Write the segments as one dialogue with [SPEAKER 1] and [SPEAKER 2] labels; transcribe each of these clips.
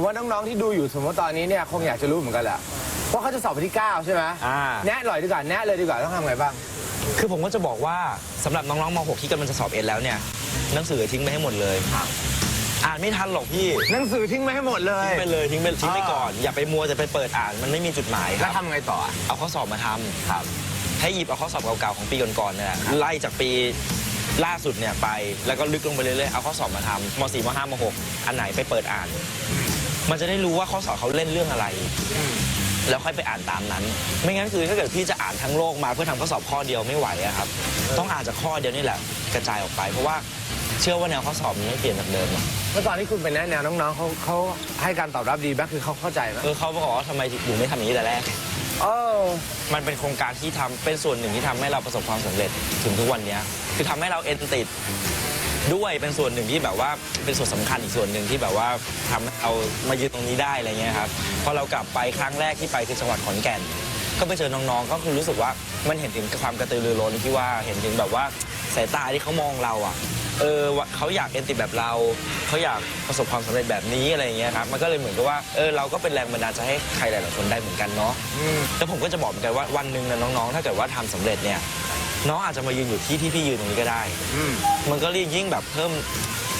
[SPEAKER 1] ผมว่าน้องๆที่ดูอยู่สมมติตอนนี้เนี่ยคงอยากจะรู้เหมือนกันแหละว่าเขาจะสอบวันที่ 9 ใช่ไหม
[SPEAKER 2] อ่า
[SPEAKER 1] แนะหน่อยดีกว่าแนะเลยดีกว่าต้องทำไงบ้าง
[SPEAKER 2] คือผมก็จะบอกว่าสำหรับน้องๆม .6 ที่กำลังจะสอบเอ็นแล้วเนี่ยหนังสือทิ้งไปให้หมดเลย อ่านไม่ทันหรอกพี่
[SPEAKER 1] หนังสือทิ้งไว้ให้หมดเลย
[SPEAKER 2] ทิ้งไปเลยทิ้งไปทิ้งไป
[SPEAKER 1] อ่า
[SPEAKER 2] ก่อน อย่าไปมัวจะไปเปิดอ่านมันไม่มีจุดหมายค
[SPEAKER 1] แล้
[SPEAKER 2] รั
[SPEAKER 1] ว
[SPEAKER 2] บ
[SPEAKER 1] ทำไงต่ออะ
[SPEAKER 2] เอาข้อสอบมาทำครับ ให้หยิบเอาข้อสอบเก่าๆของปีก่อนๆเนี่ยแหละไล่จากปีล่าสุดเนี่ยไปแล้วก็ลึกลงไปเรื่อยๆเอาข้อสอบมาทำม .4 ม .5 ม .6 อันไหนไปเปิดอ่าน มันจะได้รู้ว่าข้อสอบเขาเล่นเรื่องอะไร แล้วค่อยไปอ่านตามนั้น ไม่งั้นคือถ้าเกิดพี่จะอ่านทั้งโลกมาเพื่อทำข้อสอบข้อเดียวไม่ไหวอะครับ ต้องอ่านจากข้อเดียวนี่แหละกระจายออกไปเพราะว่าเชื่อว่าแนวข้อสอบมันไม่เปลี่ยนจากเดิมหรอก
[SPEAKER 1] เมื่อตอนที่คุณไปแนะแนวน้องๆเขาเขาให้การตอบรับดีไหมคือเขาเข้าใจไหม
[SPEAKER 2] เออเขาบอกว่าทำไมถึงไม่ทำอย่างนี้แต่แรก
[SPEAKER 1] เออ
[SPEAKER 2] มันเป็นโครงการที่ทำเป็นส่วนหนึ่งที่ทำให้เราประสบความสำเร็จถึงทุกวันเนี้ยคือทำให้เราเอ็นติด ด้วยเป็นส่วนหนึ่งที่แบบว่าเป็นส่วนสำคัญอีกส่วนหนึ่งที่แบบว่าทำให้เรามายืนตรงนี้ได้อะไรเงี้ยครับพอเรากลับไปครั้งแรกที่ไปคือจังหวัดขอนแก่น ก็ไปเจอน้องๆก็คือรู้สึกว่ามันเห็นถึงความกระตือรือร้นที่ว่าเห็นถึงแบบว่าสายตาที่เขามองเราอะเออว่าเขาอยากเอ็นติดแบบเราเขาอยากประสบความสำเร็จแบบนี้อะไรเงี้ยครับมันก็เลยเหมือนกับว่าเออเราก็เป็นแรงบันดาลใจให้ใครหลายๆคนได้เหมือนกันเนาะแล้วผมก็จะบอกเหมือนกันว่าวันหนึ่งนะน้องๆ ถ้าเกิดว่าทำสำเร็จเนี่ย น้องอาจจะมายืนอยู่ที่ที่พี่ยืนตรงนี้ก็ได้
[SPEAKER 1] อืม
[SPEAKER 2] มันก็ยิ่งแบบเพิ่ม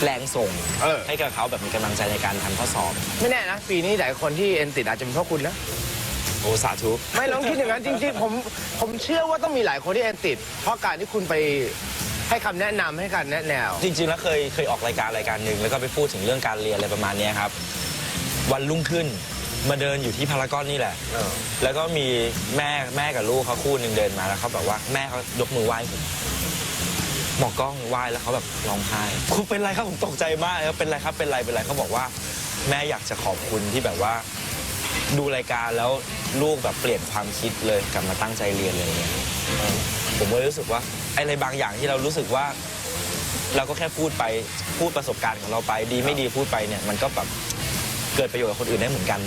[SPEAKER 2] แรงส่ง
[SPEAKER 1] เออ
[SPEAKER 2] ให้กับเขาแบบมีกำลังใจในการทำข้อสอบ
[SPEAKER 1] ไม่แน่นะ ปีนี้หลายคนที่เอ็นติดอาจจะเป็นเพราะคุณนะ
[SPEAKER 2] โอ้สาธุ
[SPEAKER 1] ไม่ลองคิดอย่างนั้นจริงๆผมผมเชื่อว่าต้องมีหลายคนที่เอ็นติด เพราะการที่คุณไปให้คำแนะนำให้การแนะแนว
[SPEAKER 2] จริงๆ แล้วเคยเคยออกรายการรายการหนึ่งแล้วก็ไปพูดถึงเรื่องการเรียนอะไรประมาณเนี้ยครับ วันรุ่งขึ้น มาเดินอยู่ที่พารากอนนี่แหละ
[SPEAKER 1] เออ
[SPEAKER 2] แล้วก็มีแม่แม่กับลูกเขาคู่หนึ่งเดินมาแล้วเขาแบบว่าแม่เขายกมือไหว้ผมหมอกล้องไหว้แล้วเขาแบบร้องไห้คุณเป็นไรครับผมตกใจมากเลยครับเป็นไรครับเป็นไรเป็นไรเขาบอกว่า แม่อยากจะขอบคุณที่แบบว่า ดูรายการแล้วลูกแบบเปลี่ยนความคิดเลยกลับมาตั้งใจเรียนเลยางเงี้ยเออผมก็เลยรู้สึกว่าไอ้อะไรบางอย่างที่เรารู้สึกว่า เราก็แค่พูดไปพูดประสบการณ์ของเราไป ดีไม่ดีพูดไปเนี่ย มันก็แบบ เกิดประโยชน์กับคนอื่นได้เหมือนกัน